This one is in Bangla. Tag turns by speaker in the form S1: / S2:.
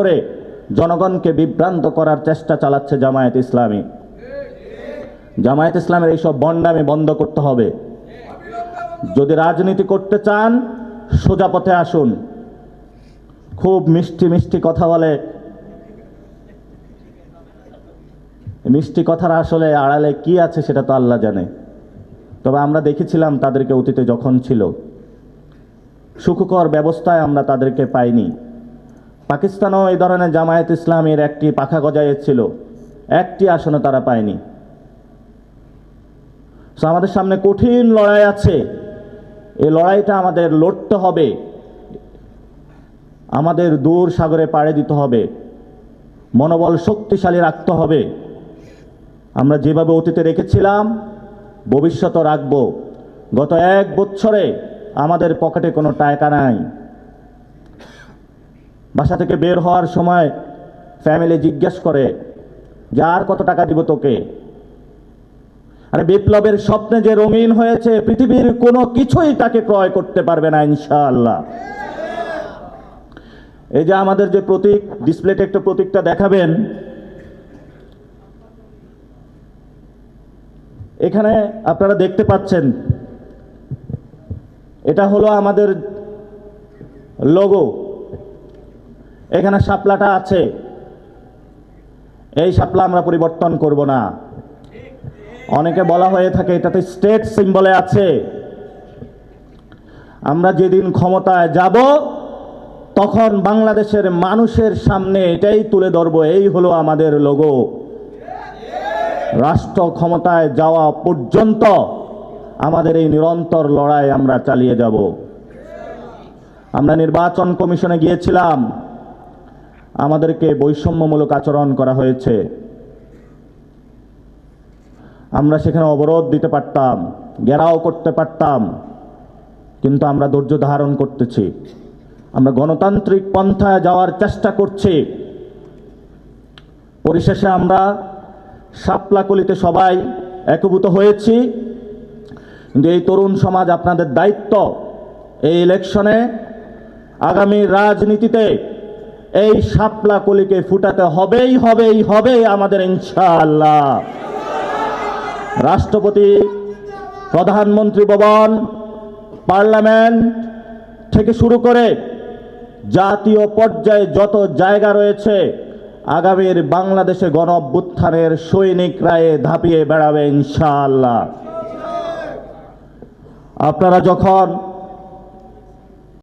S1: করে জনগণকে বিভ্রান্ত করার চেষ্টা চালাচ্ছে জামায়াত ইসলামী। জামায়াত ইসলামের এইসব বন্ডামি বন্ধ করতে হবে। যদি রাজনীতি করতে চান, সোজা পথে আসুন। খুব মিষ্টি মিষ্টি কথা বলে। মিষ্টি কথার আসলে আড়ালে কি আছে সেটা তো আল্লাহ জানে। তবে আমরা দেখেছিলাম তাদেরকে অতীতে যখন ছিল, সুখকর ব্যবস্থায় আমরা তাদেরকে পাইনি। পাকিস্তানও এই ধরনের জামায়াত ইসলামের একটি পাখা গজাইয়েছিল। একটি আসনে তারা পায়নি। So, আমাদের সামনে কঠিন লড়াই আছে। এই লড়াইটা আমাদের লড়তে হবে। আমাদের দূর সাগরে পাড়ে দিতে হবে। মনোবল শক্তিশালী রাখতে হবে। আমরা যেভাবে অতীতে রেখেছিলাম ভবিষ্যতও রাখব। গত এক বছরে আমাদের পকেটে কোনো টাকা নাই। বাসা থেকে বের হওয়ার সময় ফ্যামিলি জিজ্ঞেস করে যে আর কত টাকা দিব তোকে? আরে বিপ্লবের স্বপ্নে যে রঙিন হয়েছে, পৃথিবীর কোনো কিছুই তাকে ক্রয় করতে পারবে না, ইনশাআল্লাহ। এই যে আমাদের যে প্রতীক, ডিসপ্লেতে একটা প্রতীকটা দেখাবেন। এখানে আপনারা দেখতে পাচ্ছেন, এটা হলো আমাদের লোগো এখানে শাপলাটা আছে। এই শাপলা আমরা পরিবর্তন করব না। অনেকে বলা হয়ে থাকে, এটাতে স্টেট সিম্বলে আছে। আমরা যেদিন ক্ষমতায় যাব, তখন বাংলাদেশের মানুষের সামনে এটাই তুলে ধরব, এই হলো আমাদের লোগো রাষ্ট্র ক্ষমতায় যাওয়া পর্যন্ত আমাদের এই নিরন্তর লড়াই আমরা চালিয়ে যাব। আমরা নির্বাচন কমিশনে গিয়েছিলাম। আমাদেরকে বৈষম্যমূলক আচরণ করা হয়েছে। আমরা সেখানে অবরোধ দিতে পারতাম, ঘেরাও করতে পারতাম, কিন্তু আমরা ধৈর্য ধারণ করতেছি। আমরা গণতান্ত্রিক পন্থায় যাওয়ার চেষ্টা করছি। পরিশেষে আমরা সাপলাকলিতে সবাই একভূত হয়েছি। কিন্তু এই তরুণ সমাজ আপনাদের দায়িত্ব। এই ইলেকশনে আগামী রাজনীতিতে এই শাপলা কলিকে ফুটাতে হবেই হবেই হবে আমাদের ইনশাআল্লাহ। রাষ্ট্রপতি, প্রধানমন্ত্রী ভবন, পার্লামেন্ট থেকে শুরু করে জাতীয় পর্যায়ে যত জায়গা রয়েছে, আগামীর বাংলাদেশে গণ অভ্যুত্থানের সৈনিক রায়ে ধাপিয়ে বেড়াবে ইনশাআল্লাহ। আপনারা যখন